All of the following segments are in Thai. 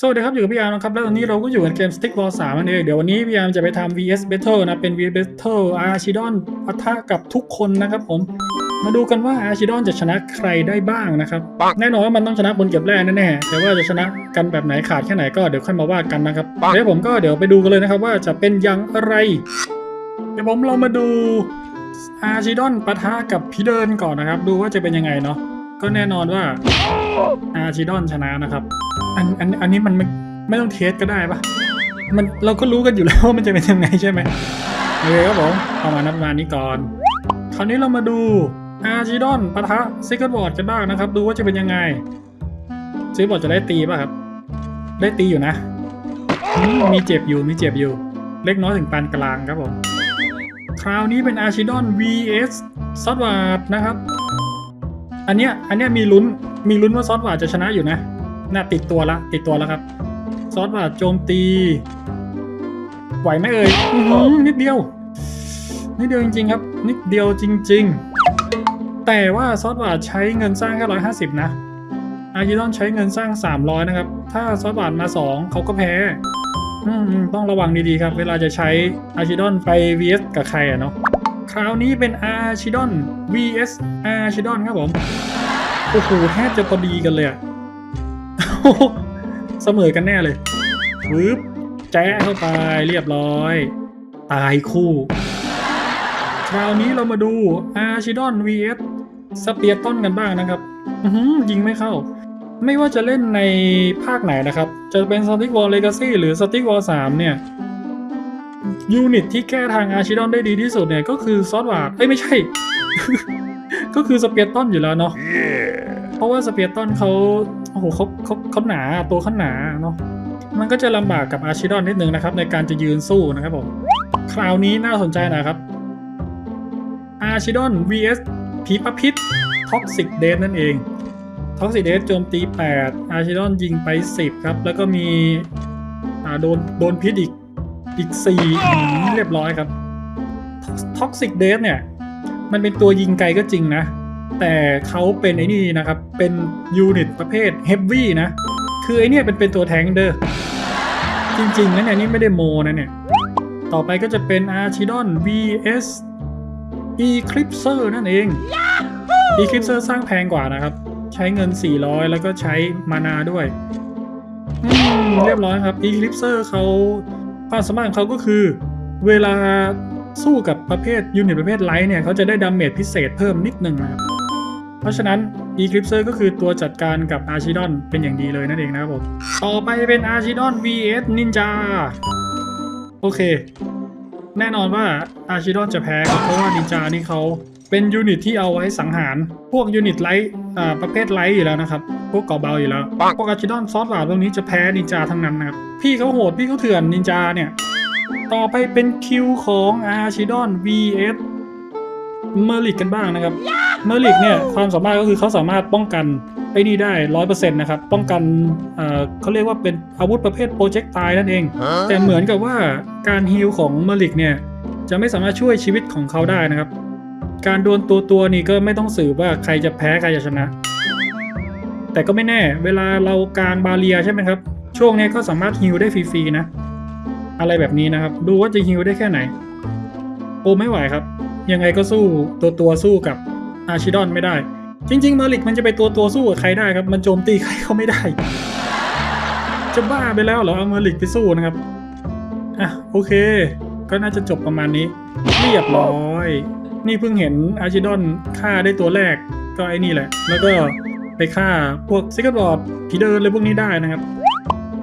สวัสดีครับอยู่กับพี่อาร์มนะครับแล้วตอนนี้เราก็อยู่กันเกม Stick Wall 3นั่นเองเดี๋ยววันนี้พี่อาร์มจะไปทำ VS Battle นะเป็น VS Battle Archidon ปะทะกับทุกคนนะครับผมมาดูกันว่า Archidon จะชนะใครได้บ้างนะครับแน่นอนว่ามันต้องชนะบนเก็บแรกแน่ๆแต่ว่าจะชนะกันแบบไหนขาดแค่ไหนก็เดี๋ยวค่อยมาว่ากันนะครับเดี๋ยวผมก็เดี๋ยวไปดูกันเลยนะครับว่าจะเป็นอย่างไร เดี๋ยวผมเรามาดู Archidon ปะทะกับพี่เดินก่อนนะครับ ดูว่าจะเป็นยังไงเนาะก็แน่นอนว่า Archidon ชนะนะครับ อันอันอันนี้มันไม่ไม่ต้องเทสก็ได้ปะมันเราก็รู้กันอยู่แล้วว่ามันจะเป็นยังไงใช่ไหมโอเคครับผมเอามานับประมาณนี้ก่อน คราวนี้เรามาดูอาร์จิดอนปะทะซิกเกิลบอร์ดกันบ้างนะครับ ดูว่าจะเป็นยังไงซิกเกิลบอร์ดจะได้ตีป่ะครับ ได้ตีอยู่นะมมีเจ็บอยู่มีเจ็บอยู่ เล็กน้อยถึงปานกลางครับผมคราวนี้เป็นอาร์ชิดอน vs ซอดวาร์ดนะครับ อันเนี้ยอันเนี้ยมีลุ้น มีลุ้นว่าซอสวาจะชนะอยู่นะน่าติดตัวละ ติดตัวแล้วครับ ซอสบาโจมตี ไหวไหมเอ่ยนิดเดียว นิดเดียวจริง ๆ ครับ นิดเดียวจริง ๆ แต่ว่าซอสบาใช้เงินสร้างแค่ร้อยห้าสิบนะอาร์กิดอนใช้เงินสร้างสามร้อยนะครับ ถ้าซอสบามาสองเขาก็แพ้ ต้องระวังดีๆครับ เวลาจะใช้อาร์ชิดอนไป vs กับใครอะเนาะ คราวนี้เป็นอาร์ชิดอน vs อาร์ชิดอนครับผม โอ้โหแทบจะพอดีกันเลยอะเสมอกันแน่เลยปึ๊บแจ๊ะเข้าไปเรียบร้อย ตายคู่ คราวนี้เรามาดูอาร์ชิดอน vs สเปียร์ต้นกันบ้างนะครับยิงไม่เข้า ไม่ว่าจะเล่นในภาคไหนนะครับ จะเป็น Static War Legacy หรือ Static War 3 เนี่ย ยูนิตที่แก้ทางอาร์ชิดอนได้ดีที่สุดเนี่ย ก็คือซอสวาร์ดเอ้ยไม่ใช่ ก็คือสเปียร์ต้นอยู่แล้วเนาะ เพราะว่าสเปียร์ตันเขาโอ้โหเขาเขาเขาหนาตัวเขาหนาเนาะมันก็จะลำบากกับอาร์ชิดอนนิดนึงนะครับ ในการจะยืนสู้นะครับผมคราวนี้น่าสนใจนะครับอาร์ชิดอน vs ผีประพิษท็อกซิกเดสนั่นเองท็อกซิกเดสโจมตี 8 อาร์ชิดอนยิงไป 10 ครับ แล้วก็มีอ่าโดนโดนพิษอีกอีก 4 เรียบร้อยครับท็อกซิกเดสเนี่ย มันเป็นตัวยิงไกลก็จริงนะ แต่เขาเป็นไอ้นี่นะครับ เป็นยูนิตประเภทเฮฟวี่นะ คือไอ้เนี่ยเป็นเป็นตัวแทงค์เด้อ จริงๆนะเนี่ยนี่ไม่ได้โมนะเนี่ย ต่อไปก็จะเป็น Archidon vs Eclipser นั่นเอง Eclipser สร้างแพงกว่านะครับ ใช้เงิน 400 แล้วก็ใช้มานาด้วยอืมเรียบร้อยครับ Eclipser เขาความสามารถของเขาก็คือ เวลาสู้กับประเภทยูนิตประเภทไลท์เนี่ยเขาจะได้ดาเมจพิเศษเพิ่มนิดนึงนะครับ เพราะฉะนั้น Eclipser ก็คือตัวจัดการกับ Archidon เป็นอย่างดีเลยนั่นเองนะครับผม ต่อไปเป็น Archidon vs Ninja โอเค แน่นอนว่า Archidon จะแพ้ครับเพราะว่า Ninja นี่เขาเป็นยูนิตที่เอาไว้สังหาร พวกยูนิตไลท์ประเภทไลท์อยู่แล้วนะครับ พวกเกาะเบาอยู่แล้ว พวก Archidon ซอสหวานพวกนี้จะแพ้ Ninja ทั้งนั้นนะครับ พี่เขาโหด พี่เขาเถื่อน Ninja เนี่ย ต่อไปเป็นคิวของ Archidon vs เมอร์ลิกกันบ้างนะครับ เมอร์ลิกเนี่ยความสามารถก็คือเขาสามารถป้องกันไอ้นี่ได้ร้อยเปอร์เซ็นต์นะครับ ป้องกันเอ่อเขาเรียกว่าเป็นอาวุธประเภทโปรเจกต์ตายนั่นเอง แต่เหมือนกับว่าการฮีลของเมอร์ลิกเนี่ยจะไม่สามารถช่วยชีวิตของเขาได้นะครับ การดวลตัวตัวๆนี่ก็ไม่ต้องสืบว่าใครจะแพ้ใครจะชนะ แต่ก็ไม่แน่ เวลาเรากลางบาเรียใช่ไหมครับ ช่วงนี้ก็สามารถฮิลได้ฟรีๆนะ อะไรแบบนี้นะครับ ดูว่าจะฮิลได้แค่ไหน โอ้ไม่ไหวครับ ยังไงก็สู้ตัวตัวสู้กับ อาร์ชิดอนไม่ได้ จริง ๆ เมอร์ลิกมันจะไปตัวตัวสู้กับใครได้ครับ มันโจมตีใครเขาไม่ได้ จะบ้าไปแล้วเหรอเอาเมอร์ลิกไปสู้นะครับ อะโอเค ก็น่าจะจบประมาณนี้ เรียบร้อย นี่เพิ่งเห็นอาร์ชิดอนฆ่าได้ตัวแรกก็ไอ้นี่แหละ แล้วก็ไปฆ่าพวกซิกเกอร์บอร์ดผีเดินเลยพวกนี้ได้นะครับ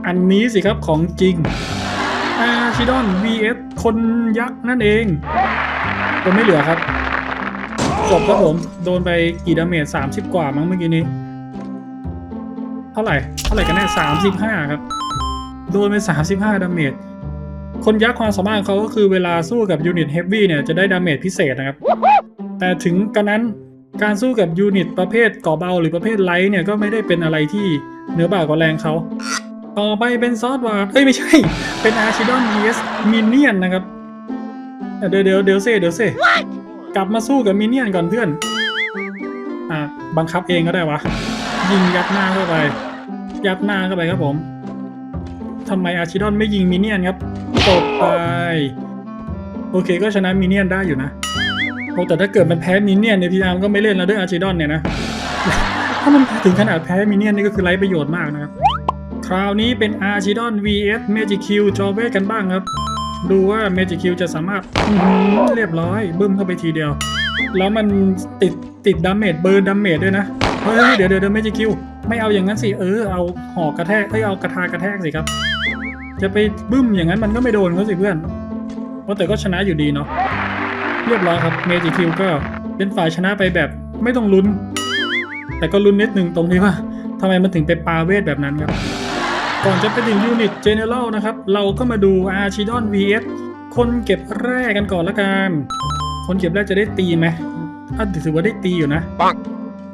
อันนี้สิครับของจริงอาชิดอน vs คนยักษ์นั่นเองคนไม่เหลือครับ จบครับผม โดนไปกี่ดาเมจ30กว่ามั้งเมื่อกี้นี้ เท่าไหร่ เท่าไหร่กันแน่35ครับ โดนไป35ดาเมจ คนยักษ์ความสามารถเขาก็คือเวลาสู้กับยูนิตเฮฟวี่เนี่ยจะได้ดาเมจพิเศษนะครับ แต่ถึงกันนั้นการสู้กับยูนิตประเภทก่อเบาหรือประเภทไลท์เนี่ยก็ไม่ได้เป็นอะไรที่เหนือบ่ากว่าแรงเขา ต่อไปเป็นซอสวาร์ดเอ้ยไม่ใช่ เป็นอาร์ชิดอน vs มินเนียนนะครับ เดี๋ยวเดี๋ยวเดี๋ยวเซเดี๋ยวเซ กลับมาสู้กับมินเนี่ยนก่อนเพื่อน อ่าบังคับเองก็ได้วะ ยิงยัดหน้าเข้าไป ยัดหน้าเข้าไปครับผมทำไมอาชิดอนไม่ยิงมินเนี่ยนครับตกไป โอเคก็ชนะมินเนี่ยนได้อยู่นะโอ้แต่ถ้าเกิดมันแพ้มินเนี่ยนเนี่ยพี่อาร์มก็ไม่เล่นแล้วด้วยอาชิดอนเนี่ยนะ ถ้ามันถึงขนาดแพ้มินเนี่ยนนี่ก็คือไร้ประโยชน์มากนะครับ คราวนี้เป็นอาชิดอน vs Magic Q จอเวทกันบ้างครับ ดูว่า Magic Q จะสามารถเรียบร้อย บึ้มเข้าไปทีเดียว แล้วมันติดติดดาเมจเบิร์นดาเมจด้วยนะ เฮ้ยเดี๋ยวเดี๋ยวเดี๋ยวไม่เอาอย่างนั้นสิ เออ เอาหอกกระแทกเอ้ยเอากระทากระแทกสิครับ จะไปบึ้มอย่างนั้นมันก็ไม่โดนเขาสิเพื่อนว่าแต่ก็ชนะอยู่ดีเนาะเรียบร้อยครับ Magic Q ก็เป็นฝ่ายชนะไปแบบไม่ต้องลุ้น แต่ก็ลุ้นนิดหนึ่งตรงที่ว่าทำไมมันถึงไปปาเวทแบบนั้นครับ ก่อนจะไปถึงยูนิตเจเนอเรลนะครับ เราก็มาดูอาร์ชิดอน vs คนเก็บแร่กันก่อนละกัน คนเก็บแร่จะได้ตีไหมอะถือว่าได้ตีอยู่นะปัง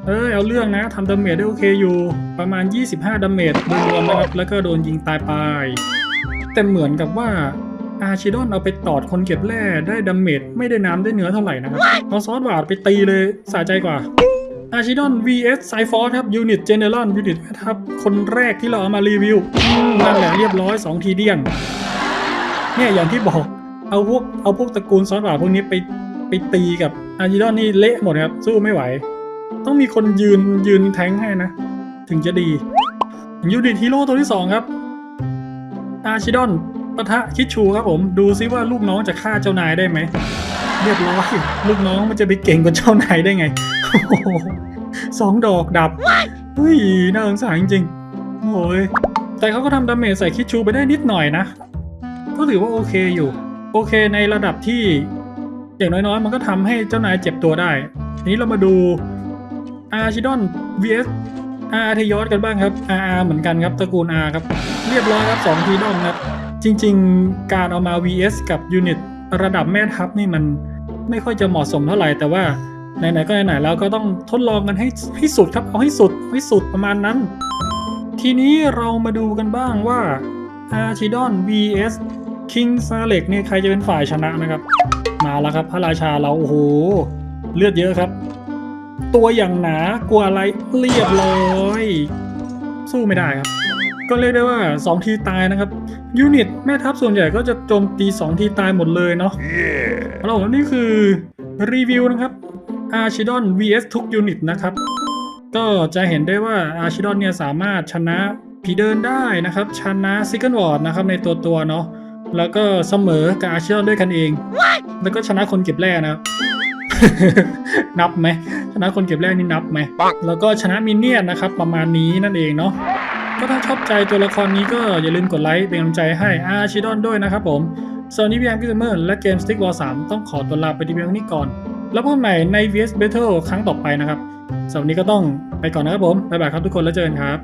เออเอาเรื่องนะทำดาเมจได้โอเคอยู่ ประมาณ 25ดาเมจรวมๆนะครับแล้วก็โดนยิงตายไปแต่เหมือนกับว่าอาร์ชิดอนเอาไปตอดคนเก็บแร่ได้ดาเมจไม่ได้น้ำได้เนื้อเท่าไหร่นะครับเอาซอสบาดไปตีเลยสะใจกว่า อาร์ชิดอน vs ไซฟอร์ครับยูนิตเจเนอเรลยูนิตครับ คนแรกที่เราเอามารีวิวนั่นแหละเรียบร้อย 2 ทีเดียงเนี่ยอย่างที่บอกเอาพวกเอาพวกตระกูลซอสบาพวกนี้ไปไปตีกับอาร์ชิดอนนี่เละหมดครับ สู้ไม่ไหว ต้องมีคนยืนยืนแทงให้นะ ถึงจะดียูนิตฮีโร่ตัวที่ 2 ครับ อาร์ชิดอนปะทะคิดชูครับผม ดูซิว่าลูกน้องจะฆ่าเจ้านายได้ไหมเรียบร้อยลูกน้องมันจะไปเก่งกว่าเจ้านายได้ไง สองดอกดับเฮ้ยน่าสงสารจริงๆโอ้ยแต่เขาก็ทำดาเมจใส่คิดชูไปได้นิดหน่อยนะ ก็ถือว่าโอเคอยู่ โอเคในระดับที่ อย่างน้อยๆ มันก็ทำให้เจ้านายเจ็บตัวได้ ทีนี้เรามาดูอาร์ชิดอน vs อาร์เทยอสกันบ้างครับ RR เหมือนกันครับตระกูล R ครับ เรียบร้อยครับ2ทีดอมครับ จริงๆ การเอามา vs กับยูนิตระดับแม่ทัพนี่มันไม่ค่อยจะเหมาะสมเท่าไหร่แต่ว่า ไหนๆก็ไหนๆแล้วก็ต้องทดลองกันให้ให้สุดครับเอาให้สุดให้สุดประมาณนั้น ทีนี้เรามาดูกันบ้างว่า Archidon vs King s a l e k นี่ใครจะเป็นฝ่ายชนะนะครับ มาแล้วครับ พระราชาเราโอ้โหเลือดเยอะครับ ตัวอย่างหนากลัวอะไรเรียบร้อยสู้ไม่ได้ครับ ก็เรียกได้ว่า 2 ทีตายนะครับ ยูนิตแม่ทัพส่วนใหญ่ก็จะโจมตี 2 ทีตายหมดเลยเนาะเรานี่คือรีวิวนะครับ Archidon vs ทุกยูนิตนะครับ ก็จะเห็นได้ว่า Archidon เนี่ยสามารถชนะผีเดินได้นะครับ ชนะ s ิ c เกิลวอร์ดนะครับในตัวตัวๆเนาะแล้วก็เสมอกับ Archidon ด้วยกันเอง แล้วก็ชนะคนเก็บแร่นะครับนับไหมชนะคนเก็บแร่นี่นับไหมปังแล้วก็ชนะมินเนี่ยนนะครับ ประมาณนี้นั่นเองเนาะก็ถ้าชอบใจตัวละครนี้ก็อย่าลืมกดไลค์เป็นกำลังใจให้อาร์ชิดอนด้วยนะครับผมส่วนนี้พี่แอมพิซเมอร์และเกม Stick War 3ต้องขอตัวลาไปที่เพียงนี้ก่อน แล้วพบกันใหม่ใน VS Battle ครั้งต่อไปนะครับสำหรับวันนี้ก็ต้องไปก่อนนะครับผม บ๊ายบายครับทุกคนแล้วเจอกันครับ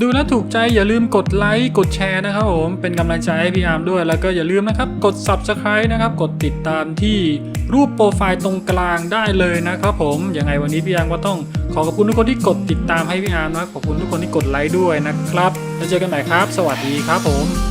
ดูแล้วถูกใจอย่าลืมกดไลค์กดแชร์นะครับผม เป็นกำลังใจให้พี่อาร์มด้วยแล้วก็อย่าลืมนะครับ กด Subscribe นะครับ กดติดตามที่รูปโปรไฟล์ตรงกลางได้เลยนะครับผม ยังไงวันนี้พี่อาร์มก็ต้องขอขอบคุณทุกคนที่กดติดตามให้พี่อาร์มนะขอบคุณทุกคนที่กดไลค์ด้วยนะครับแล้วเจอกันใหม่ครับ สวัสดีครับผม